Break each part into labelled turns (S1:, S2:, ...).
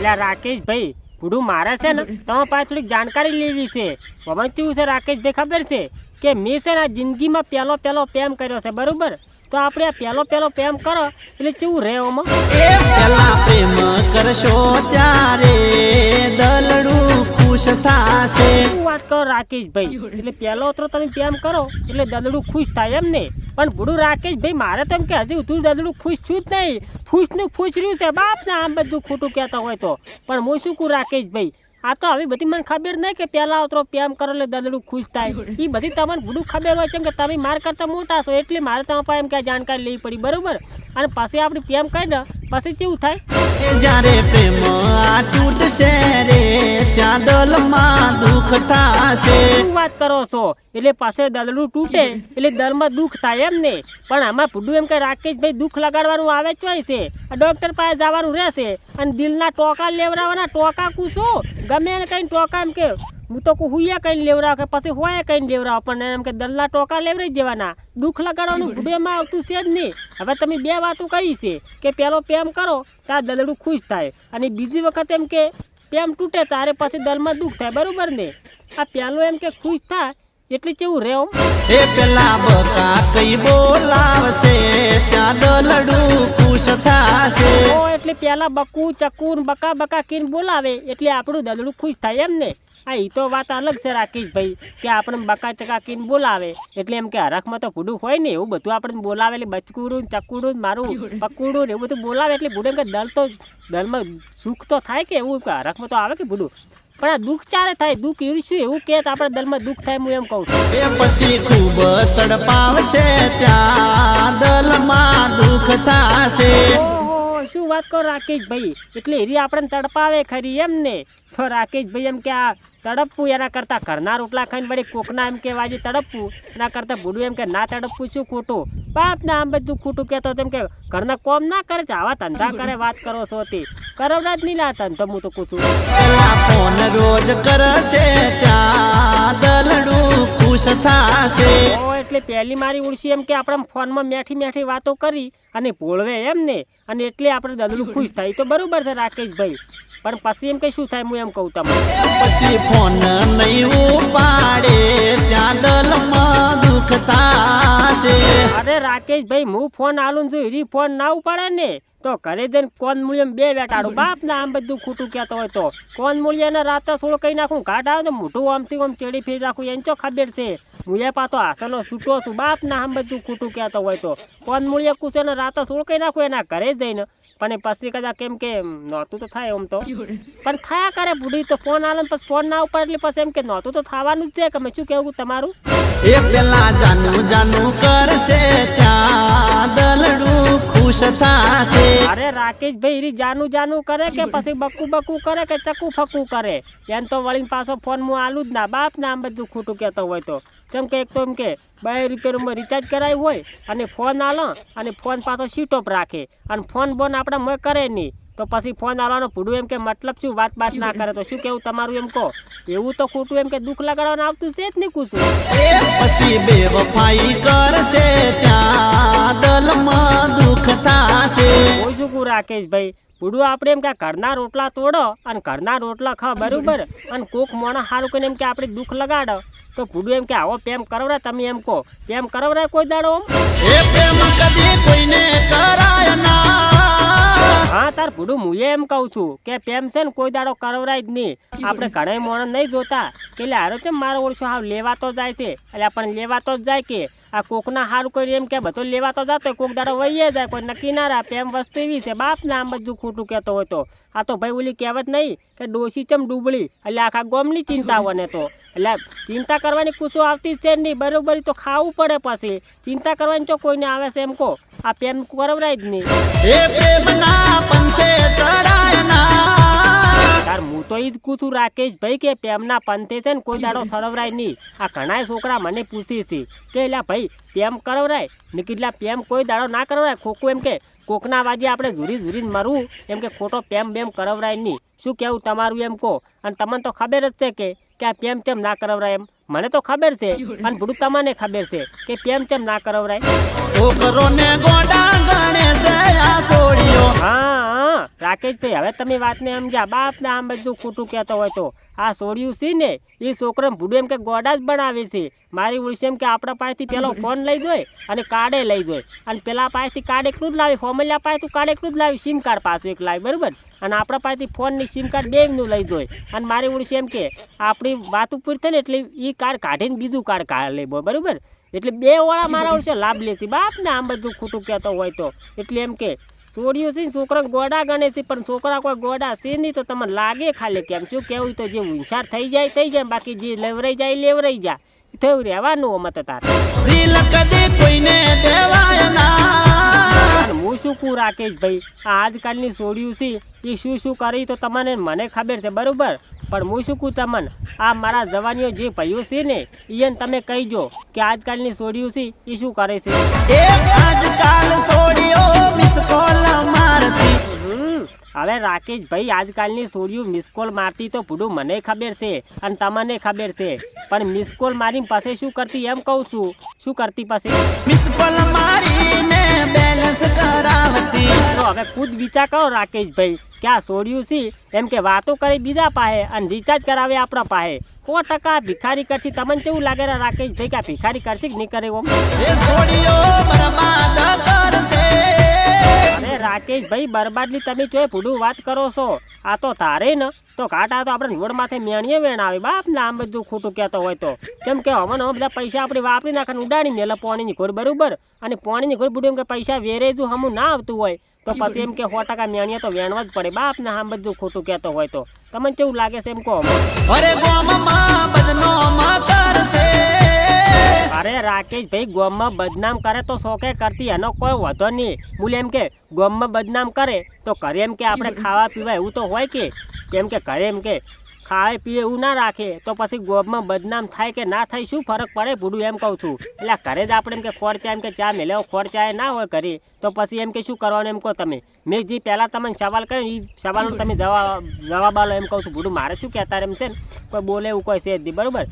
S1: અલ્યા રાકેશભાઈ ભૂડું મારે છે ને તમે પાસે થોડીક જાણકારી લેવી છે. પવન કેવું છે રાકેશભાઈ ખબર છે કે મેં છે ને આ જિંદગીમાં પહેલો પહેલો પ્રેમ કર્યો છે બરોબર? તો આપણે આ પહેલો પહેલો પ્રેમ કરો એટલે કેવું રહે ઓમાં
S2: એ પ્રેમ કરશો ત્યારે દલડું ખુશ થાશે.
S1: શું વાત કરો રાકેશભાઈ એટલે પહેલો તો તમે પ્રેમ કરો, એટલે દદડું ખુશ થાય એમ ને. પણ ભૂડું રાકેશભાઈ મારે તો એમ કે હજી તું દદડું ખુશ છું જ નહીં. ખુશનું ખુશ રહ્યું છે બાપ ને આમ બધું ખોટું કહેતા હોય તો. પણ હું શું કહું રાકેશભાઈ આ તો આવી બધી મને ખબર નહીં કે પહેલા ઉતરો પ્રેમ કરો એટલે દદડું ખુશ થાય. એ બધી તમને ભૂડું ખબર હોય છે કે તમે માર કરતા મોટા છો એટલે મારે તમારા પાસે એમ કે જાણકારી લેવી પડી બરોબર? અને પછી આપણે પ્રેમ કરી ને પછી કેવું થાય?
S2: જ્યારે પ્રેમ તૂટશે રે ત્યાં દલમાં દુઃખ થાશે.
S1: શું વાત કરો છો? એટલે પાસે દલડું તૂટે એટલે દલમાં દુઃખ થાય એમ ને. પણ આમાં ભૂડું એમ કે રાકેશભાઈ દુઃખ લગાડવાનું આવે હોય છે. ડોક્ટર પાસે જવાનું રહેશે. અને દિલના ટોકા લેવડાવવાના ટોકા કૂસો ગમે એને કઈ ટોકા એમ કે હું તો હુયા કઈ લેવડાવ કે પછી હોય કઈ લેવડાવ પણ એમ કે દલ્લા ટોકા લેવડાવી દેવાના. દુઃખ લગાડવાનું ભૂડું એમાં આવતું છે જ નહીં. હવે તમે બે વાતો કહી છે કે પેલો પ્રેમ કરો ત્યાં દલડું ખુશ થાય. અને બીજી વખત એમ કે પ્રેમ તૂટે તારે પછી દલમાં દુઃખ થાય. બરાબર ને? આ પેલો એમ કે ખુશ થાય એટલે કેવું રે ઓમ?
S2: એ પેલા બકા કઈ બોલાવશે? ત્યાં દલડું ખુશ થાશે.
S1: ઓ એટલે પેલા બકુ ચકુ ને બકા બકા કીને બોલાવે. એટલે આપણું દલડું ખુશ થાય એમ ને? હા એ તો વાત અલગ છે રાકેશભાઈ કે આપણે બકા ચકા કીને બોલાવે. એટલે એમ કે હરખમાં તો ભૂડું હોય ને એવું બધું આપણે બોલાવે એટલે બચકુડું ચકુડું મારું પકુડું ને એવું બધું બોલાવે. એટલે ભૂડે કે દલ તો દલમાં સુખ તો થાય કે એવું કે હરખમાં તો આવે કે ભૂડું? પણ આ દુઃખ ચારે થાય? દુઃખ શું? એવું કે આપણા આપણે દલમાં દુઃખ થાય હું એમ કહું છું.
S2: એ પછી ખૂબ તડપાવશે ત્યાં. દલમાં દુઃખ થાશે.
S1: શું વાત કરો રાકેશભાઈ? એટલે એરી આપણને તડપાવે ખરી એમ ને તો રાકેશભાઈ એમ કે આ તડપવું એના કરતાં ઘરના રોટલા ખાઈને વળી કોકના એમ કે વાજી તડપવું. એના કરતાં ભૂડું એમ કે ના તડપવું શું ખોટું? બાપને આમ બધું ખોટું કહેતો તેમ કે ઘરના કોમ ના કરે છે આવા ધંધા કરે વાત કરો છો તે. કરવડા જ નહીં લા ધંધો હું તો પૂછું
S2: ફોન રોજ કરશે ત્યાં દલડું ખુશ થાશે.
S1: એટલે પહેલી મારી ઉડશી એમ કે આપણે ફોનમાં મેઠી મેઠી વાતો કરી અને ભોળવે એમ ને અને એટલે આપણે દદલું ખુશ થાય. તો બરોબર છે રાકેશભાઈ. પણ પછી એમ કઈ શું થાય? હું એમ કહું તમને.
S2: પછી ફોન નહીં ઉપાડે ત્યાં દલમાં દુઃખ થાશે
S1: અરે રાકેશભાઈ હું ફોન આલું છું એરી ફોન ના ઉપાડે ને તો ઘરે જઈને કોન મૂળિયા બે બેટાડું. બાપ ના આમ બધું ખોટું કહેતો હોય તો. કોન મૂળિયાને રાતે સોળ કહી નાખું? ઘાટ આવે ને મોઢું આમથી આમ ચેડી ફેરી રાખું. એને ચો ખબર છે? હું પાતો હાસનો છૂટો છું. બાપ ના આમ બધું ખોટું કહેતો હોય તો. કોન મૂળિયા કુસે ને રાતે સોળ કહી નાખું? એના ઘરે જઈને. પણ પછી કદાચ કેમ કે નહોતું તો થાય એમ તો. પણ થયા કરે બુઢી તો ફોન આવે ને પછી ફોન ના ઉપર એટલે પછી એમ કે નહોતું તો થવાનું જ છે કે મેં શું કેવું તમારું?
S2: એ પેલા જાનું જાનું કરશે ત્યાં દલડું ખુશ થાશે.
S1: અરે રાકેશભાઈ રી જાનું જાનું કરે કે પછી બકુ બકુ કરે કે ચકુ ફકુ કરે? એમ તો વળીને પાછો ફોન હું આલું જ ના. બાપ ના આમ બધું ખોટું કહેતો હોય તો. કેમ કે એક તો એમ કે બે રૂપિયામાં રિચાર્જ કરાવ્યું હોય અને ફોન આલો અને ફોન પાછો સીટ ઓફ રાખે. અને ફોન બોન આપણે મેં કરે નહીં. તો પછી ફોન આવવાનો પૂરું એમ કે મતલબ શું? વાત બાત ના કરે તો શું કેવું તમારું એમ કહો? એવું તો ખોટું એમ કે દુઃખ લગાડવાનું આવતું છે જ નહીં કુશું
S2: પછી બેવફાઈ કરશે ત્યાં દલમાં દુઃખ થશે.
S1: શું રાકેશભાઈ ભૂડું આપણે એમ કે ઘરના રોટલા તોડો અને ઘરના રોટલા ખાવ બરાબર. અને કોક મોણા સારું કરીને એમ કે આપણે દુઃખ લગાડો. તો પૂડું એમ કે આવો પ્રેમ કરાવરા તમે એમ કહો. પ્રેમ કરાવરા કોઈ દાડો હા તાર પૂડું હું એમ કહું છું કે પ્રેમ છે ને કોઈ દાડો કરવરાય જ નહીં. આપણે ઘણા મોણા નહીં જોતા. એટલે હારો છે મારો ઓળશો હાવ લેવાતો જાય છે. એટલે આપણને લેવાતો જ જાય કે આ કોકના હારું કોઈ એમ કે બધો લેવાતો જતો હોય, કોક દાડો વહીએ જાય કોઈ નક્કી ના રાખે. એમ વસ્તુ એવી છે બાપ આમ બધું ખોટું કહેતો હોય તો. આ તો ભાઈ ઓલી કહેવત નહીં કે ડોસી ચમ ડૂબળી એટલે આખા ગોમની ચિંતા બને તો. એટલે ચિંતા કરવાની કુસો આવતી છે નહીં બરોબર તો ખાવું પડે પછી. ચિંતા કરવાની તો કોઈને આવે છે એમ કહો. આ પ્રેમ કરવરાય જ નહીં. તો એ જ પૂછું રાકેશ ભાઈ કે પ્રેમના પંથે છે ને કોઈ દાડો સળવરાય નહીં. આ ઘણા છોકરા મને પૂછી છે. કે એલા ભાઈ પ્રેમ કરવરાય? ને કેટલા પ્રેમ કોઈ દાડો ના કરવરાય? ખોખું એમ કે કોકના વાજે આપણે ઝૂરી ઝૂરીને મરવું? એમ કે ખોટો પ્રેમ બેમ કરવરાય નહીં. શું કેવું તમારું એમ કહો? અને તમને તો ખબર જ છે કે કે આ પ્રેમ તેમ ના કરવરાય એમ? મને તો ખબર છે. અને બધું તમને ખબર છે કે પ્રેમ તેમ ના કરવરાય?
S2: છોકરોને ગોડા ગણે છે આ સોળીઓ.
S1: હા હા. રાકેશભાઈ હવે તમે વાતને સમજ્યા બાપને આમ બધું ખોટું કહેતો હોય તો. આ સોડિયું છે ને, એ છોકરાને ભૂડું એમ કે ગોડા જ બનાવે છે. મારી ઉડશે એમ કે આપણા પાસેથી પેલો ફોન લઈ જોઈએ અને કાર્ડે લઈ જોઈએ અને પેલા પાસેથી કાર્ડ એકલું જ લાવી પાસે તું કાર્ડ એકલું જ લાવી, સિમ કાર્ડ પાછું એક લાવી, બરાબર? અને આપણા પાસેથી ફોનની સિમ કાર્ડ બેનું લઈ જોઈએ અને મારી ઉડશે એમ કે આપણી વાત ઉપર થાય ને, એટલે એ કાર્ડ કાઢીને બીજું કાર્ડ કાઢ લઈ બરાબર? એટલે બે વાળા મારા ઉડશે લાભ લે છે. બાપ ને આમ બધું ખોટું કહેતો હોય તો. એટલે એમ કે છોડ્યું છે ને છોકરા ગોડા ગણે છે પણ છોકરા કોઈ ગોડા છે નહીં તો તમને લાગે ખાલી કેમ? શું કેવું? તો જે હુંશાર થઈ જાય થઈ જાય બાકી જે લેવરાઈ જાય લેવરાઈ જાય. થયું રહેવાનું અમત તારે. હું શું કહું રાખીશ ભાઈ? આજકાલની સોડિયું છે એ શું શું કરી તો તમને મને ખબર છે બરાબર? પણ હું શું કહું તમને? આ મારા જવાનીઓ જે ભાઈઓ છે ને એને તમે કહીજો કે આજકાલની છોડ્યું છે એ શું કરે છે?
S2: આજકાલ છોડ્યો કોલ મારતી.
S1: ભાઈ હવે રાકેશભાઈ આજકાલની સોડિયું મિસકોલ મારતી તો ભૂડું મને ખબર છે અને તમને ખબર છે. પણ મિસકોલ મારી પાસે શું કરતી એમ કહું છું. શું કરતી પછી?
S2: મિસ કોલ મારીને બેલેન્સ કરાવતી.
S1: તો હવે ખુદ વિચાર કરો રાકેશભાઈ કે આ સોડિયું છે એમ કે વાતો કરી બીજા પાસે અને રિચાર્જ કરાવે આપણા પાસે સો ટકા ભિખારી કરશે. તમને કેવું લાગે રાકેશ રાકેશભાઈ કે ભિખારી કરશે કે નહીં કરે રાકેશભાઈ, બરબાદની તમે જો ભૂડું વાત કરો છો, આ તો તારે ને. તો ઘાટા તો આપણે રોડ માથે મેણીએ વેણ આવે. બાપ ને આમ બધું ખોટું કહેતો હોય તો. કેમ કે હવે હવે બધા પૈસા આપણે વાપરી નાખે ઉડાડી ને એટલે પાણીની ઘોર, બરોબર? અને પાણીની ઘોર બુડ્યું કે પૈસા વેરે જો હમું ના આવતું હોય. તો પછી એમ કે સો ટકા મેણીએ તો વેણવા જ પડે. બાપ ને આમ બધું ખોટું કહેતો હોય તો. તમને કેવું લાગે છે એમ કહો
S2: અરે
S1: અરે રાકેશભાઈ ગોમમાં બદનામ કરે તો શોકે કરતી, એનો કોઈ વધો નહીં. બોલે એમ કે, ગોમમાં બદનામ કરે તો ઘરે એમ કે આપણે ખાવા પીવા એવું તો હોય કે? કેમ કે ઘરે એમ કે ખાવે પીએ એવું ના રાખે, તો પછી ગોબમાં બદનામ થાય કે ના થાય, શું ફરક પડે ભૂડું એમ કહું છું. એટલે કરે જ આપણે એમ કે ખોરચા, એમ કે ચા મેળવો ખોરચા એ ના હોય ઘરે, તો પછી એમ કે શું કરવાનું એમ કહો તમે? મેં જે પહેલાં તમને સવાલ કર્યો એ સવાલનો તમે જવાબ જવાબ આલો એમ કહું છું. ભૂડું મારે શું કહેતા એમ છે ને? કોઈ બોલે એવું કોઈ છે બરાબર?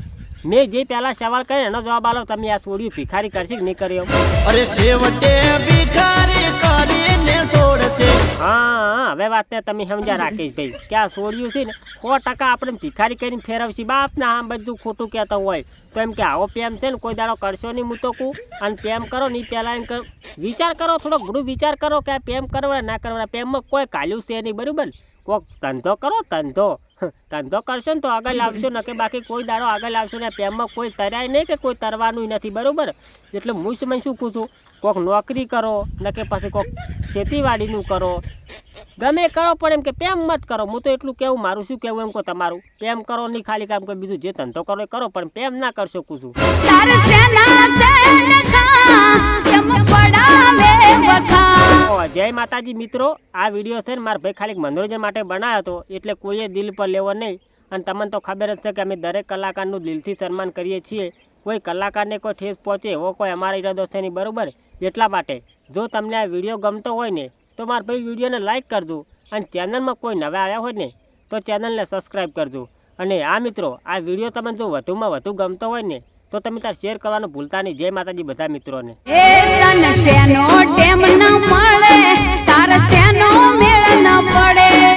S1: મેં જે પહેલા સવાલ કર્યો એનો જવાબ આલો. તમે આ છોડ્યું ભિખારી કરશે કે નહીં કર્યો?
S2: અરે છેવટે ભિખારી કરીને છોડશે
S1: હા હવે હવે વાતને તમે સમજ્યા રાકેશભાઈ. કે આ છોડ્યું છે ને સો ટકા આપણે ભિખારી કરીને ફેરવશી. બાપ ના આમ બધું ખોટું કહેતો હોય. તો એમ કે આવો પ્રેમ છે ને કોઈ દાડો કરશો નહીં હું તો કહું. અને પ્રેમ કરો નહીં પહેલાં એમ વિચાર કરો થોડો ઘણું વિચાર કરો કે આ પ્રેમ કરવા ના કરવા પ્રેમમાં કોઈ કાલ્યું છે નહીં બરાબર કોક ધંધો કરો ધંધો. ધંધો કરશો ને તો આગળ આવશો ને કે બાકી કોઈ દાડો આગળ આવશો ને પ્રેમમાં કોઈ તરાય નહીં કે કોઈ તરવાનું નથી, બરાબર? એટલે હું મને શું કહું છું, કોક નોકરી કરો ને કે પછી કોક ખેતીવાડીનું કરો. ગમે કરો, પણ એમ કે પ્રેમ મત કરો. હું તો એટલું કહેવું મારું શું કહેવું એમ કહો તમારું? પ્રેમ કરો નહીં ખાલી, કામ કે બીજું જે ધંધો કરો એ કરો, પણ પ્રેમ ના કરશો, કહું
S3: તાર
S1: જય માતાજી મિત્રો, આ વીડિયો છે ને મારા ભાઈ ખાલી મનોરંજન માટે બનાવ્યો હતો, એટલે કોઈએ દિલ પર લેવો નહીં. અને તમને તો ખબર જ છે કે અમે દરેક કલાકારનું દિલથી સન્માન કરીએ છીએ. કોઈ કલાકારને કોઈ ઠેસ પહોંચે એવો કોઈ અમારો ઈરાદો છે નહીં, બરાબર? એટલા માટે, જો તમને આ વીડિયો ગમતો હોય ને, તો મારા ભાઈ વિડીયોને લાઇક કરજો અને ચેનલમાં કોઈ નવા આવ્યા હોય ને, તો ચેનલને સબસ્ક્રાઈબ કરજો. અને આ મિત્રો, આ વીડિયો તમને જો વધુમાં વધુ ગમતો હોય ને તો તમે તાર શેર કરવાનું ભૂલતા નહીં. જય માતાજી બધા મિત્રોને.